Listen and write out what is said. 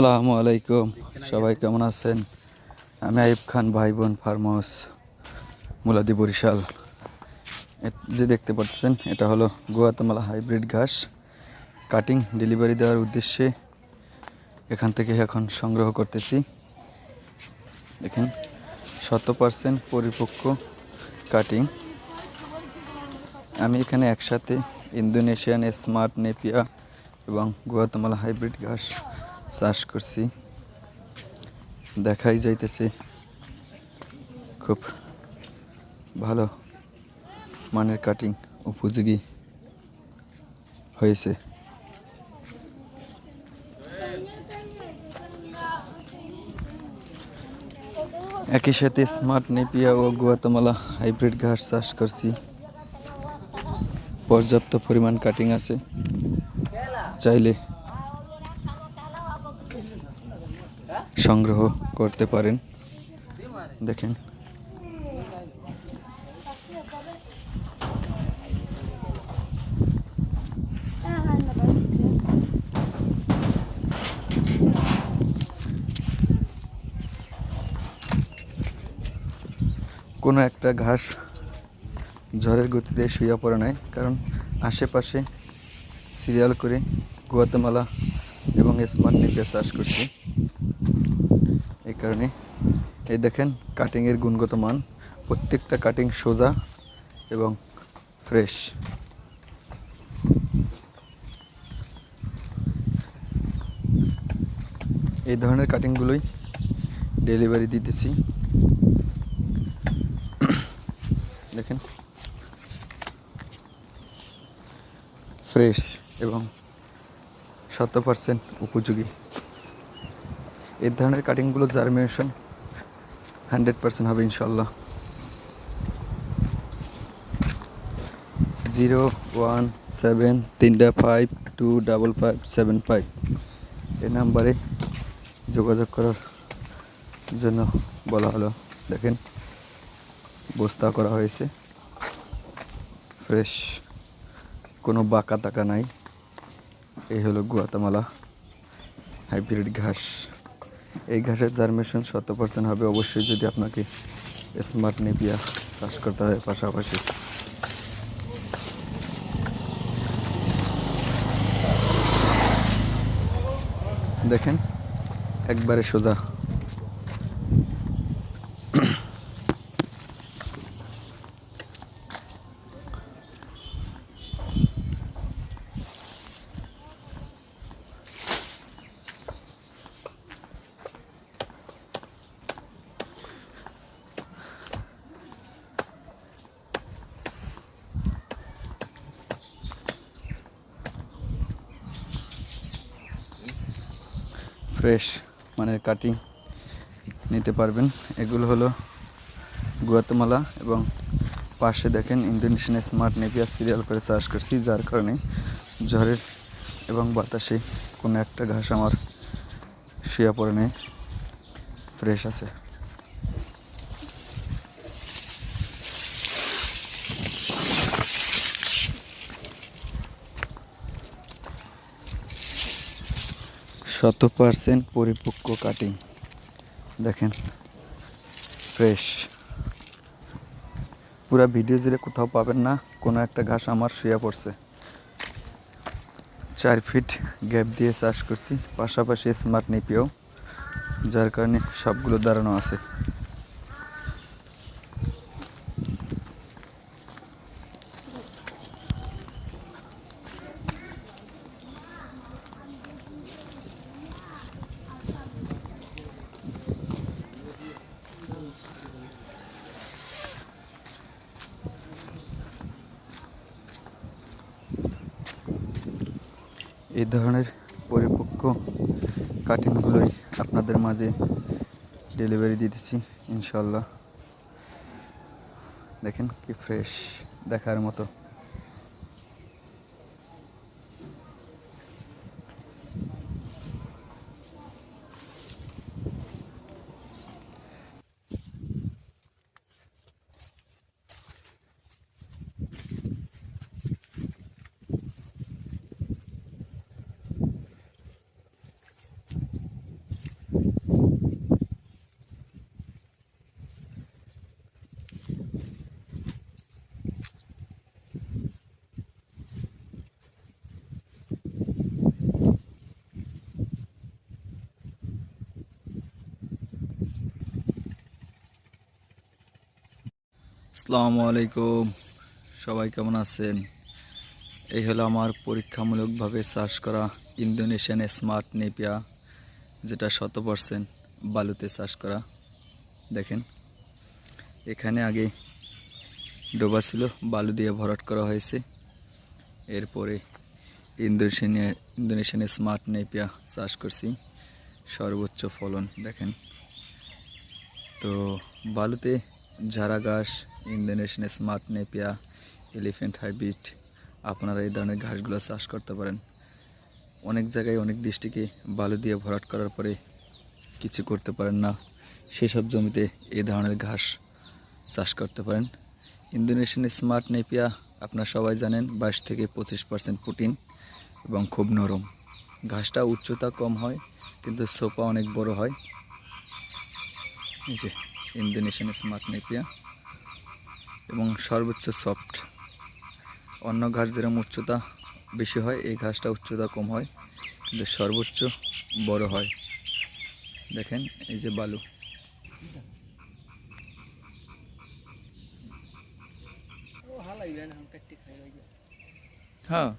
আসসালামু আলাইকুম। সবাই কেমন আছেন? আমি আইব খান ভাই বোন ফার্ম হাউস মুলাদি বরিশাল। যে দেখতে পাচ্ছেন, এটা হলো গোয়াতমালা হাইব্রিড ঘাস। কাটিং, ডেলিভারি দেওয়ার উদ্দেশ্যে এখান থেকে এখন সংগ্রহ করতেছি। দেখেন শত পার্সেন্ট পরিপক্ক কাটিং। আমি এখানে একসাথে ইন্দোনেশিয়ান, স্মার্ট, নেপিয়া এবং গুয়াতমালা হাইব্রিড ঘাস চাষ করছি। দেখাই যাইতেছে। খুব ভালো মানের কাটিং উপযোগী হয়েছে। একই সাথে স্মার্ট নেপিয়া ও গুয়াতমালা হাইব্রিড ঘাস চাষ করছি। পর্যাপ্ত পরিমাণ কাটিং আছে। চাইলে সংগ্রহ করতে পারেন। দেখেন। কোনো একটা ঘাস ঝড়ের গতিতে শুয়ে পড়ে নাই, কারণ আশেপাশে সিরিয়াল করে গুয়াতেমালা এবং স্মার্ট নেপিয়া চাষ করছি। কারণে। এই দেখেন কাটিংয়ের গুণগত মান। প্রত্যেকটা কাটিং সোজা এবং ফ্রেশ এই ধরনের কাটিংগুলোই ডেলিভারি দিতেছি। দেখেন। ফ্রেশ এবং শত পার্সেন্ট উপযোগী। এই ধরনের কাটিংগুলো জার্মিনেশন হান্ড্রেড পার্সেন্ট হবে ইনশাল্লাহ জিরো ওয়ান সেভেন তিনটা five two double five seven five এই নাম্বারে যোগাযোগ করার জন্য বলা হলো। দেখেন, বস্তা করা হয়েছে। ফ্রেশ কোনো বাঁকা তাকা নাই। এই হলো গুয়াতামালা। হাইব্রিড ঘাস। এই ঘাসের জার্মেশন শত পার্সেন্ট হবে। অবশ্যই যদি আপনাকে স্মার্ট নেপিয়া চাষ করতে হয় পাশাপাশি। দেখেন, একবারে সোজা। ফ্রেশ মানে কাটিং নিতে পারবেন। এগুলো হলো গুয়াতমালা এবং পাশে দেখেন ইন্দোনেশিয়ান স্মার্ট নেপিয়া সিরিয়াল করে চাষ করছি, যার কারণে ঝড়ের এবং বাতাসে কোনো একটা ঘাস আমার শুয়ে পড়ে নেই। ফ্রেশ আছে। শত পার্সেন্ট পরিপক্ক কাটিং দেখেন ফ্রেশ পুরো ভিডিও জুড়ে কোথাও পাবেন না, কোনো একটা ঘাস আমার শুয়ে পড়ছে। চার ফিট গ্যাপ দিয়ে চাষ করছি, পাশাপাশি স্মার্ট নিপিও যার কারণে সবগুলো দাঁড়ানো আছে। এই ধরনের পরিপক্ক কাটিংগুলোই আপনাদের মাঝে ডেলিভারি দিতেছি ইনশাল্লাহ দেখেন কি ফ্রেশ দেখার মতো। আসসালামু আলাইকুম সবাই কেমন আছেন? এই হলো আমার পরীক্ষামূলকভাবে চাষ করা ইন্দোনেশিয়ান স্মার্ট নেপিয়া যেটা শত পার্সেন্ট বালুতে চাষ করা। দেখেন, এখানে আগে ডোবা ছিল, বালু দিয়ে ভরাট করা হয়েছে। এরপরে ইন্দোনেশিয়া ইন্দোনেশিয়ান স্মার্ট নেপিয়া চাষ করছি, সর্বোচ্চ ফলন। দেখেন, তো বালুতে ঝাড়া ঘাস Indonesian smart napier elephant hybrid, আপনারা এই ধরনের ঘাসগুলো চাষ করতে পারেন। অনেক জায়গায় অনেক দৃষ্টিকে বালু দিয়ে ভরাট করার পরে কিছু করতে পারেন না। সেসব জমিতে এই ধরনের ঘাস চাষ করতে পারেন। ইন্দোনেশিয়ান স্মার্ট নেপিয়া আপনারা সবাই জানেন, বাইশ থেকে পঁচিশ পার্সেন্ট প্রোটিন এবং খুব নরম। ঘাসটা উচ্চতা কম হয়, কিন্তু সোপা অনেক বড় হয়। এই যে, ইন্দোনেশিয়ান স্মার্ট নেপিয়া। এবং সর্বোচ্চ সফট অন্য ঘাস যেরকম উচ্চতা বেশি হয় এই ঘাসটা উচ্চতা কম হয় কিন্তু সর্বোচ্চ বড় হয়। দেখেন এই যে বালু। হ্যাঁ।